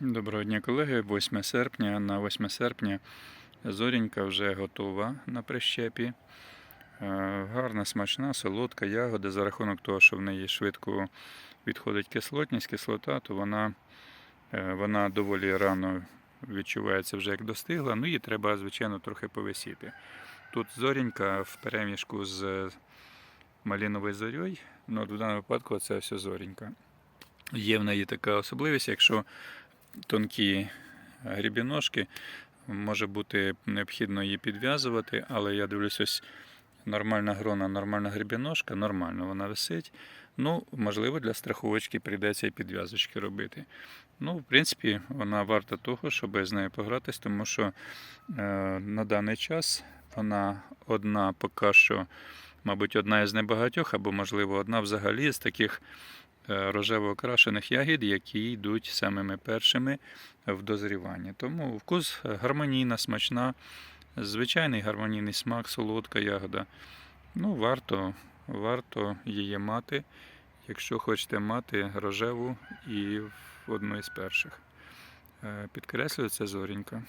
Доброго дня, колеги. 8 серпня. На 8 серпня зорінька вже готова на прищепі. Е, Гарна, смачна, солодка ягода. За рахунок того, що в неї швидко відходить кислотність, кислота, то вона, е, вона доволі рано відчувається вже як достигла. Ну її треба, звичайно, трохи повисіти. Тут зорінька в перемішку з маліновою зорьою. Ну, в даному випадку це все зорінька. Є в неї така особливість, якщо тонкі грібіножки, може бути необхідно її підв'язувати, але я дивлюсь, ось нормальна грона, нормальна грібіножка, нормально вона висить. Ну, можливо, для страховочки прийдеться і підв'язочки робити. Ну, в принципі, вона варта того, щоб з нею погратись, тому що е, на даний час вона одна поки що, мабуть, одна із небагатьох, або, можливо, одна взагалі з таких е, рожево окрашених ягід, які йдуть самими першими в дозріванні. Тому вкус гармонійна, смачна, звичайний гармонійний смак, солодка ягода. Ну, варто, варто її мати, якщо хочете мати рожеву і в одну із перших. Е, Підкреслюю, це зорінька.